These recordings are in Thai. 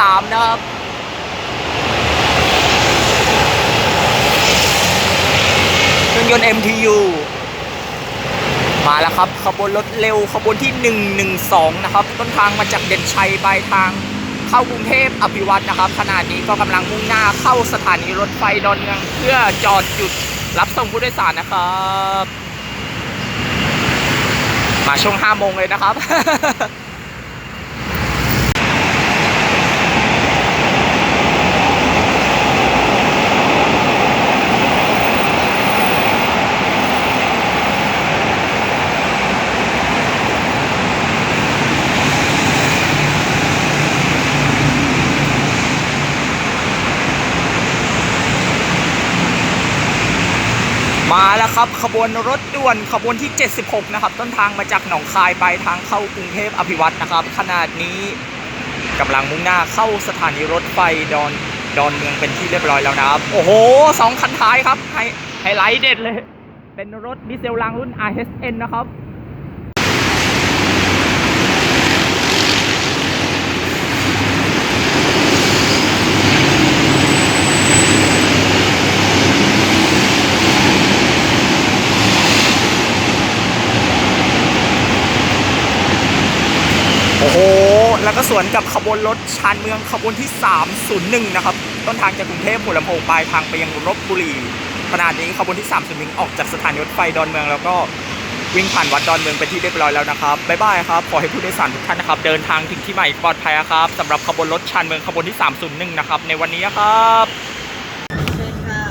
3 นะครับเครื่องยนต์ MTU มาแล้วครับขบวนรถเร็วขบวนที่ 112 นะครับ ต้นทางมาจากเด่นชัยปลายทางเข้ากรุงเทพอภิวัตนะครับขณะนี้ก็กำลังมุ่งหน้าเข้าสถานีรถไฟดอนเมืองเพื่อจอดหยุดรับส่งผู้โดยสารนะครับ มาช่วง5โมงเลยนะครับ ครับขบวนรถด่วนขบวนที่ 76 นะครับ ต้นทางมาจากหนองคายไปทางเข้ากรุงเทพอภิวัตนะครับ ขนาดนี้กำลังมุ่งหน้าเข้าสถานีรถไฟดอนดอนเมืองเป็นที่เรียบร้อยแล้วนะครับ โอ้โหสองคันท้ายครับไฮไฮไลท์เด็ดเลย เป็นรถดีเซลรางรุ่น RSN นะครับ อ้โห แล้วก็สวนกับขบวนรถชานเมืองขบวนที่ 301 นะครับ ต้นทางจากกรุงเทพหัวลำโพงปลายทางไปยังลบบุรีขณะนี้ขบวนที่ 301 ออกจากสถานีรถไฟดอนเมืองแล้วก็วิ่งผ่านวัดดอนเมืองเป็นที่เรียบร้อยแล้วนะครับ บ๊ายบายครับ ขอให้ผู้โดยสารทุกท่านนะครับ เดินทางถึงที่หมายปลอดภัยครับสำหรับขบวนรถชานเมืองขบวนที่ 301 นะครับ ในวันนี้ครับ เชิญค่ะ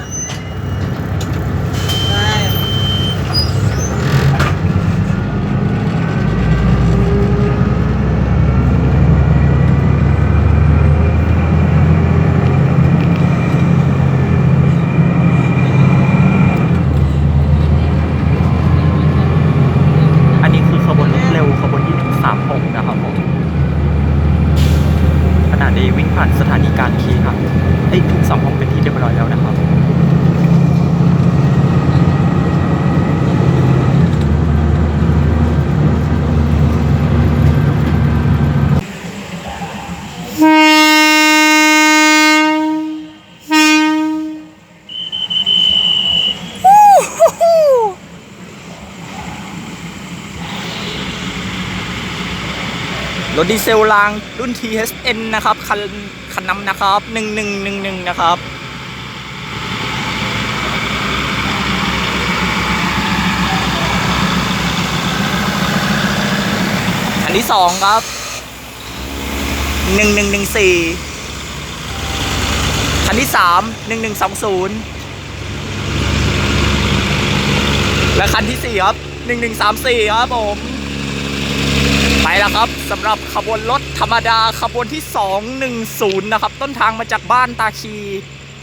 ได้ อันนี้คือขบวนรถเร็วขบวนที่ 136 นะครับผม ขณะนี้วิ่งผ่านสถานีกลารคีครับเอ้ยถึงสองห้องเป็นที่เรียบร้อยแล้วนะครับ ร ถดีเซลรางรุ่น THN นะครับ คันคันนำนะครับ 1111 นะครับ อันที่สองครับ 1114 คันที่สาม1120 และคันที่สี่ครับ 1134 ครับผม ไปแล้วครับสำหรับขบวนรถธรรมดาขบวนที่ 210 นะครับ ต้นทางมาจากบ้านตาคี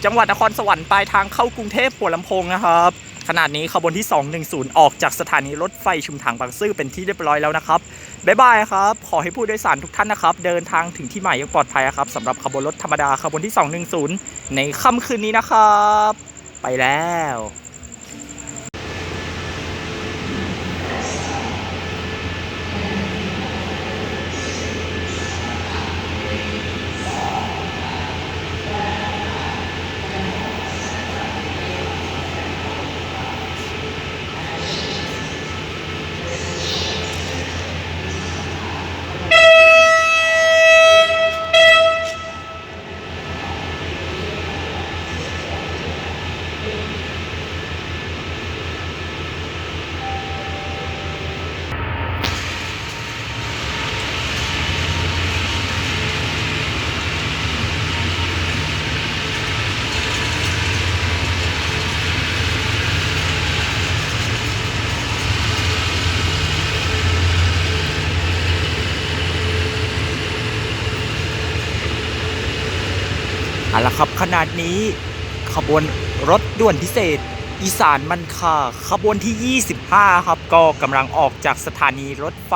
จังหวัดนครสวรรค์ปลายทางเข้ากรุงเทพหัวลำโพงนะครับ ขนาดนี้ขบวนที่ 210 ออกจากสถานีรถไฟชุมทางบางซื่อเป็นที่เรียบร้อยแล้วนะครับบ๊ายบายครับ ขอให้ผู้โดยสารทุกท่านนะครับ เดินทางถึงที่หมายอย่างปลอดภัยครับสำหรับขบวนรถธรรมดาขบวนที่ 210 ในค่ำคืนนี้นะครับ ไปแล้ว เอาละครับขนาดนี้ขบวนรถด่วนพิเศษ อีสานมันค่าขบวนที่ 25 ครับ ก็กำลังออกจากสถานีรถไฟ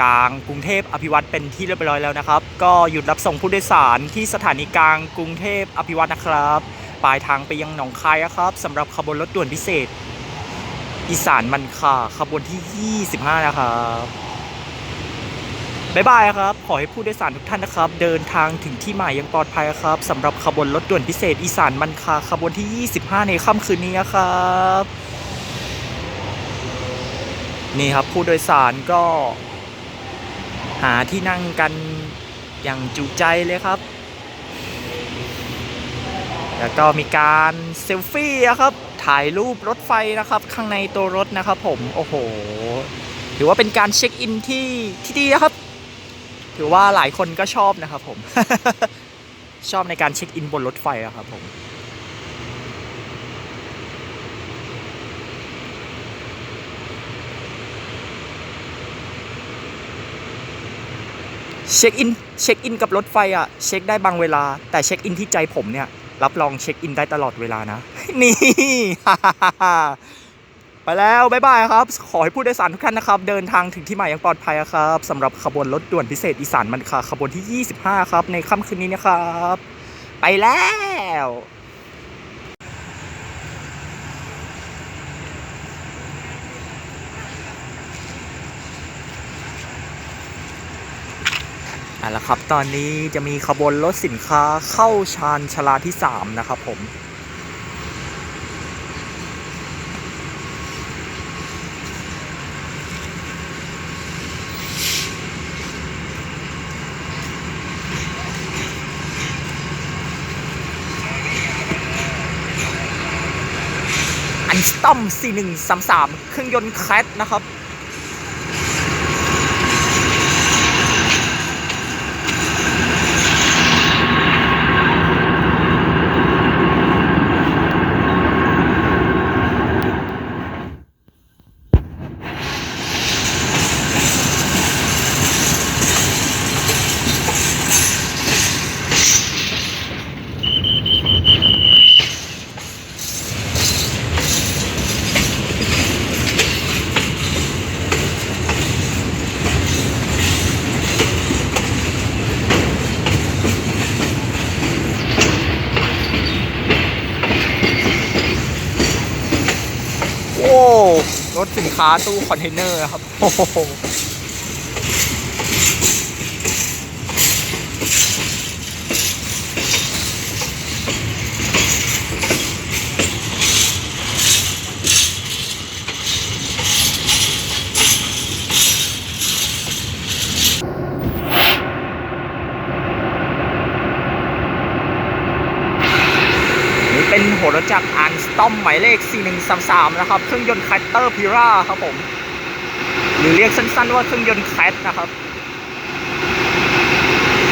กลางกรุงเทพอภิวัตเป็นที่เรียบร้อยแล้วนะครับ ก็หยุดรับส่งผู้โดยสารที่สถานีกลางกรุงเทพอภิวัตนะครับ ปลายทางไปยังหนองคายนะครับสำหรับขบวนรถด่วนพิเศษ อีสานมันค่าขบวนที่ 25 นะครับ บ๊ายบายครับ ขอให้ผู้โดยสารทุกท่านนะครับ เดินทางถึงที่หมายอย่างปลอดภัยครับสำหรับขบวนรถด่วนพิเศษอีสานมันคาขบวนที่ 25 ในค่ำคืนนี้ครับ นี่ครับผู้โดยสารก็ หาที่นั่งกันอย่างจุใจเลยครับ แล้วก็มีการเซลฟี่ครับ ถ่ายรูปรถไฟนะครับ ข้างในตัวรถนะครับผม โอ้โห ถือว่าเป็นการเช็คอินที่ที่ดีนะครับ ถือว่าหลายคนก็ชอบนะครับผม ชอบในการเช็คอินบนรถไฟอะครับผมเช็คอินเช็คอินกับรถไฟอะเช็คได้บางเวลา แต่เช็คอินที่ใจผมเนี่ย รับรองเช็คอินได้ตลอดเวลานะ นี่ ไปแล้วบ๊ายบายครับ ขอให้ผู้โดยสารทุกท่านนะครับ เดินทางถึงที่หมายอย่างปลอดภัยครับสำหรับขบวนรถด่วนพิเศษอีสานมันคาขบวนที่ 25 ครับ ในค่ำคืนนี้นะครับ ไปแล้วเอาละครับ ตอนนี้จะมีขบวนรถสินค้าเข้าชานชลาที่ 3 นะครับผม อันสตอม4133 เครื่องยนต์แคทนะครับ โอ้รถสิน ค้าตู้คอนเทนเนอร์ครับ โอ้โหนี่เป็นหัวรถจักรอันสตอม หมายเลข 4133 นะครับ เครื่องยนต์แคตเตอร์พิราครับผม หรือเรียกสั้นๆว่าเครื่องยนต์แคทนะครับ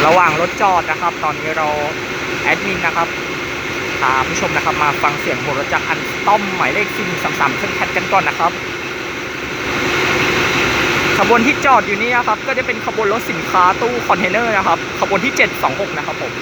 ระหว่างรถจอดนะครับ ตอนนี้เราแอดมินนะครับพาผู้ชมนะครับมาฟังเสียงหัวรถจักรอันสตอมหมายเลข 4133 เครื่องแคทกันก่อนนะครับ ขบวนที่จอดอยู่นี่นะครับ ก็จะเป็นขบวนรถสินค้าตู้คอนเทนเนอร์นะครับ ขบวนที่ 726 นะครับผม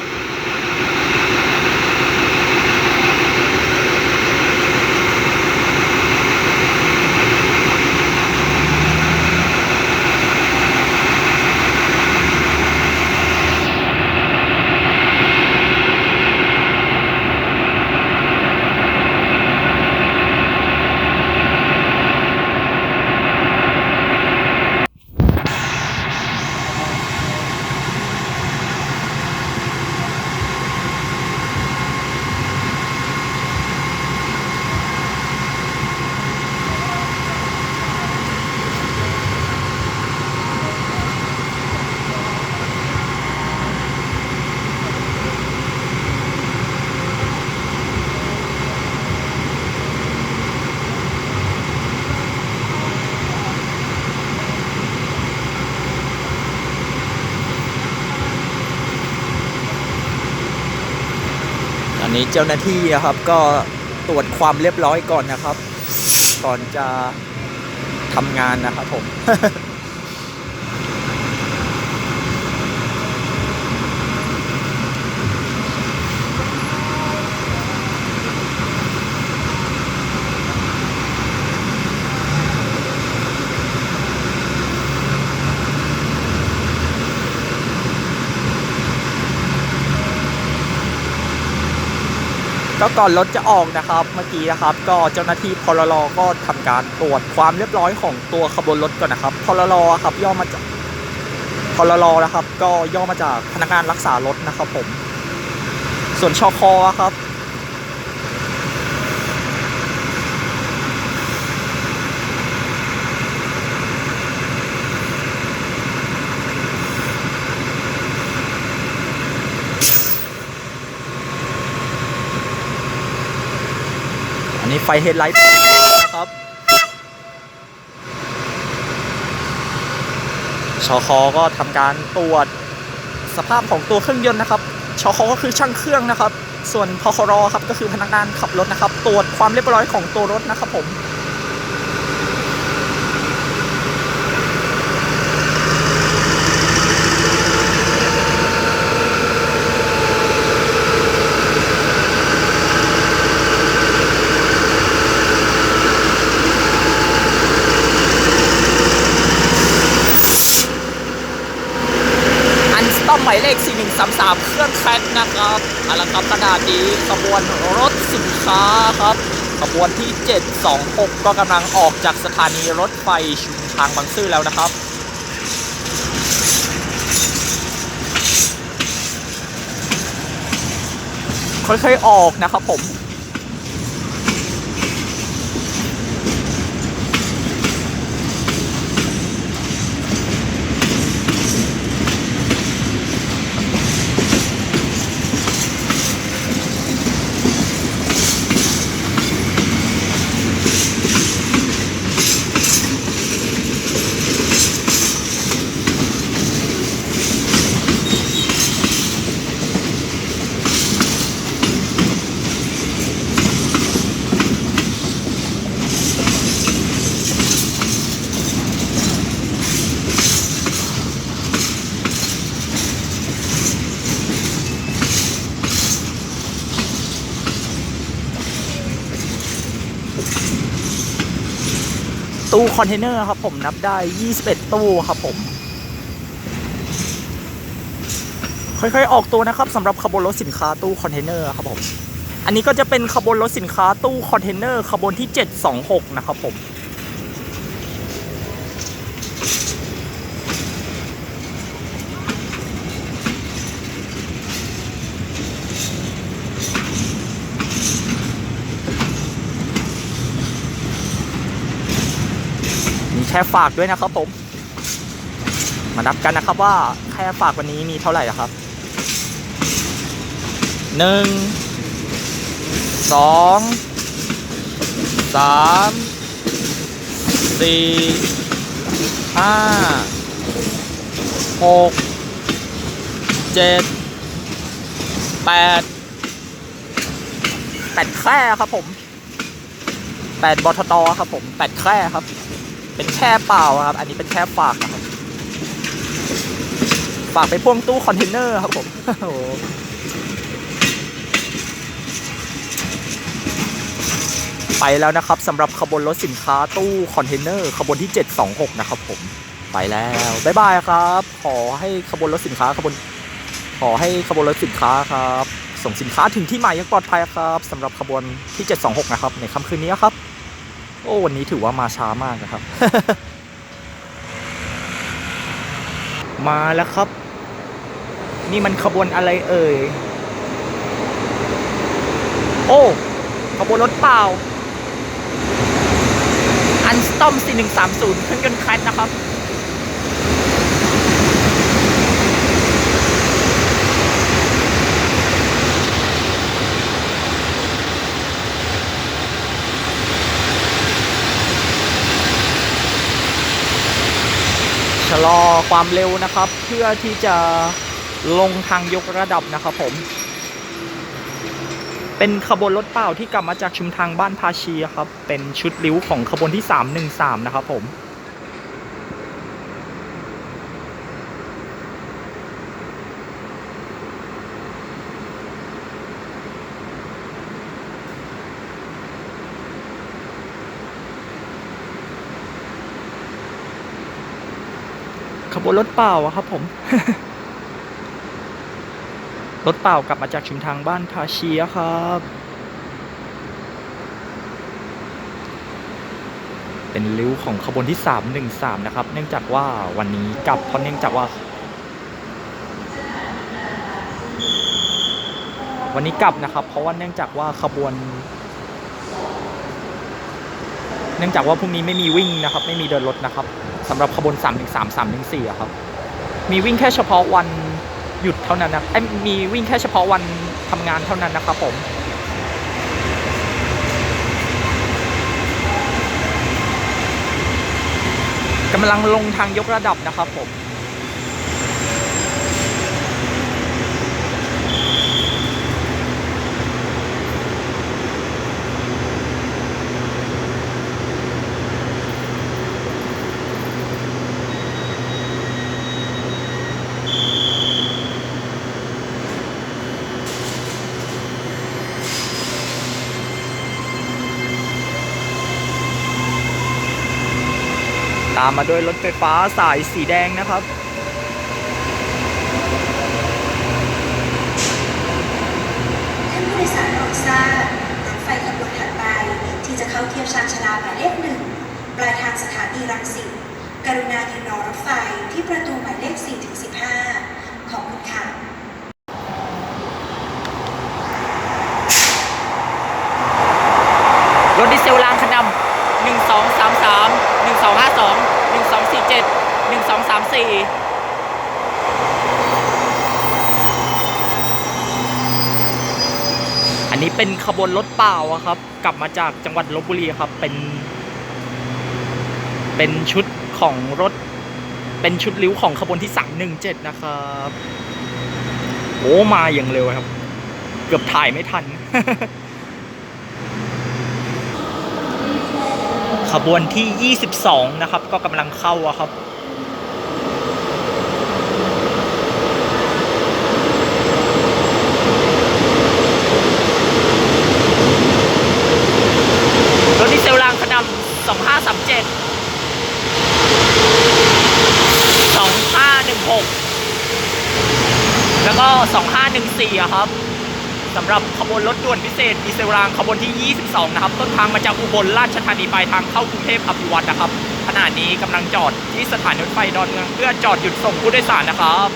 เจ้าหน้าที่นะครับ ก็ตรวจความเรียบร้อยก่อนนะครับ ก่อนจะทำงานนะครับผม ก็ก่อนรถจะออกนะครับเมื่อกี้นะครับ ก็เจ้าหน้าที่พลรก็ทำการตรวจความเรียบร้อยของตัวขบวนรถก่อนนะครับพลรครับย่อมาจากพลรนะครับ ก็ย่อมาจากพนักงานรักษารถนะครับผม ส่วนชคครับ ไฟเฮดไลท์นะครับชอคก็ทำการตรวจสภาพของตัวเครื่องยนต์นะครับชอคก็คือช่างเครื่องนะครับ ส่วนพครครับก็คือพนักงานขับรถนะครับ ตรวจความเรียบร้อยของตัวรถนะครับผม อันสตอมหมายเลขาบเครื่องแคทนะครับเอาละครับขนาดนี้ขบวนรถสินค้าครับขบวนที่ 726 ก็กำลังออกจากสถานีรถไฟชุมทางบางซื่อแล้วนะครับค่อยๆออกนะครับผม ตู้คอนเทนเนอร์ครับผมนับได้ 21 ตู้ครับผม ค่อยๆ ออกตัวนะครับสำหรับขบวนรถสินค้าตู้คอนเทนเนอร์ครับผม อันนี้ก็จะเป็นขบวนรถสินค้าตู้คอนเทนเนอร์ขบวนที่ 726 นะครับผม แค่ฝากด้วยนะครับผม มานับกันนะครับว่าแค่ฝากวันนี้มีเท่าไหร่นะครับหนึ่งสองสามสี่ห้าหกเจ็ดแปดแปดแคร่ครับผมแปดบทตครับผมแปดแคร่ครับ เป็นแค่เปล่าครับ อันนี้เป็นแค่ฝากครับฝากไปพ่วงตู้คอนเทนเนอร์ครับผมโอ้ไปแล้วนะครับสำหรับขบวนรถสินค้าตู้คอนเทนเนอร์ขบวนที่ 726 นะครับผมไปแล้วบ๊ายบายครับ ขอให้ขบวนรถสินค้าขบวนขอให้ขบวนรถสินค้าครับ ส่งสินค้าถึงที่หมายอย่างปลอดภัยครับสำหรับขบวนที่ 726 นะครับ ในค่ำคืนนี้ครับ โอ้วันนี้ถือว่ามาช้ามากนะครับ มาแล้วครับ นี่มันขบวนอะไรเอ่ย โอ้ขบวนรถเปล่า อันสตอม 4130เครื่องยนต์แคทนะครับะลอความเร็วนะครับ เพื่อที่จะลงทางยกระดับนะครับผม เป็นขบวนรถเปล่าที่กลับมาจากชุมทางบ้านพาชีครับ เป็นชุดริ้วของขบวนที่ 313 นะครับผม ขบวนรถเปล่าครับผม รถเปล่ากลับมาจากชุมทางบ้านพาเชียครับ เป็นริ้วของขบวนที่ 313 นะครับ เนื่องจากว่าวันนี้กลับเพราะเนื่องจากว่า วันนี้กลับนะครับ เพราะว่าเนื่องจากว่าขบวนเนื่องจากว่าพรุ่งนี้ไม่มีวิ่งนะครับ ไม่มีเดินรถนะครับ สำหรับขบวน3 1 3 3 1 4อะครับ มีวิ่งแค่เฉพาะวันหยุดเท่านั้นนะไอ้มีวิ่งแค่เฉพาะวันทำงานเท่านั้นนะครับผมกำลังลงทางยกระดับนะครับผม ตามมาด้วยรถไฟฟ้าสายสีแดงนะครับ ท่านผู้โดยสารโปรดทราบรถไฟขบวนถัดไปที่จะเข้าเทียบชานชาลาหมายเลขหนึ่งปลายทางสถานีรังสิตกรุณายืนรอรถไฟที่ประตูหมายเลข4-15 ขอบคุณค่ะ รถดีเซลรางขนำหนึ่งสองสามสามหนึ่งสองห้าสองหนึ่งสองสี่เจ็ดหนึ่งสองสามสี่อั นี้เป็นขบวนรถเปล่าอะครับ กลับมาจากจังหวัดลบบุรีครับ เป็น เป็นชุดของรถ เป็นชุดริ้วของขบวนที่ 317 นะครับโอ้มาอย่างเร็วครับ เกือบถ่ายไม่ทัน ขบวนที่ 22 นะครับ ก็กำลังเข้าอะครับ รถดีเซลราง 2537 2516แล้วก็2514อะครับสำหรับขบวนรถด่วนพิเศษดีเซลรางขบวนที่ 22 นะครับ ต้นทางมาจากอุบลราชธานีปลายทางเข้ากรุงเทพอภิวัตนะครับขณะนี้กำลังจอดที่สถานีรถไฟดอนเมืองเพื่อจอดหยุดส่งผู้โดยสารนะครับ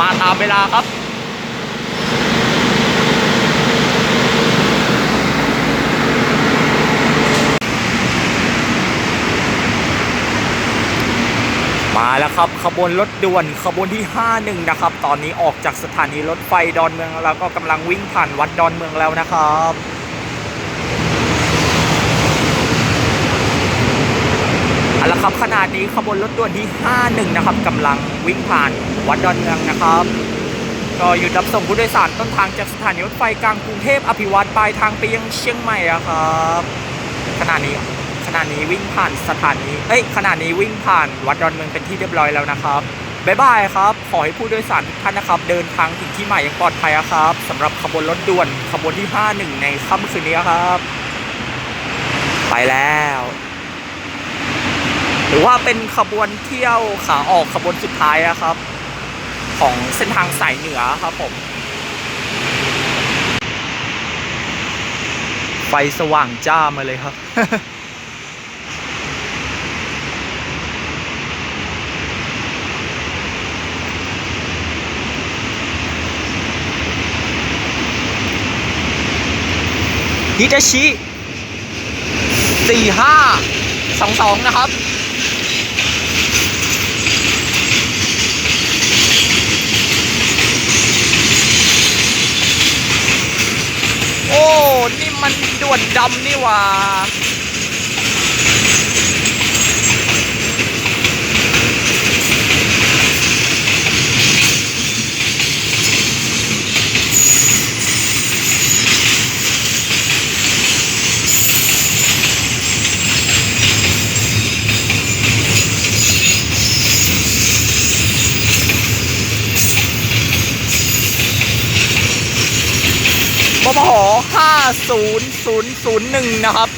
มาตามเวลาครับ มาแล้วครับขบวนรถด่วนขบวนที่ 51 นะครับ ตอนนี้ออกจากสถานีรถไฟดอนเมืองแล้วก็กำลังวิ่งผ่านวัดดอนเมืองแล้วนะครับเอาละครับขณะนี้ขบวนรถด่วนที่ 51 นะครับกำลังวิ่งผ่านวัดดอนเมืองนะครับก็หยุดรับส่งผู้โดยสารต้นทางจากสถานีรถไฟกลางกรุงเทพอภิวัตปลายทางไปยังเชียงใหม่อะครับขณะนี้ ขณะนี้วิ่งผ่านสถานีเอ้ยขณะนี้วิ่งผ่านวัดดอนเมืองเป็นที่เรียบร้อยแล้วนะครับบ๊ายบายครับ ขอให้ผู้โดยสารทุกท่านนะครับ เดินทางถึงที่หมายอย่างปลอดภัยครับสำหรับขบวนรถด่วนขบวนที่ 51 ในค่ำคืนนี้ครับ ไปแล้ว หรือว่าเป็นขบวนเที่ยวขาออกขบวนสุดท้ายนะครับ ของเส้นทางสายเหนือครับผม ไฟสว่างจ้ามาเลยครับ ฮิตาชิสี่ห้าสองสองนะครับโอ้ นี่มันด่วนดำนี่ว่า ปปห50001 นะครับ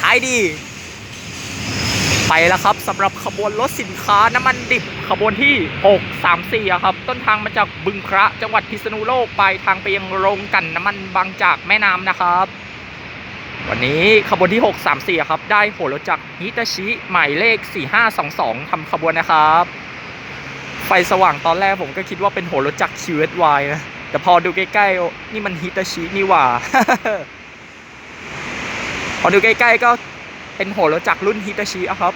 ท้ายดี ไปแล้วครับสำหรับขบวนรถสินค้าน้ำมันดิบขบวนที่ 634ครับ ต้นทางมาจากบึงพระจังหวัดพิษณุโลกไปทางไปยังโรงกลั่นน้ำมันบางจากแม่น้ำนะครับวันนี้ขบวนที่ 634 ครับ ได้โหรถจักรฮิตาชิหมายเลข 4522ทำขบวนนะครับ ไฟสว่างตอนแรกผมก็คิดว่าเป็นโหรถจักร QSY นะ แต่พอดูใกล้ๆ นี่มันฮิตาชินี่หว่า พอดูใกล้ๆก็เป็นโหรถจักรรุ่นฮิตาชิอะครับ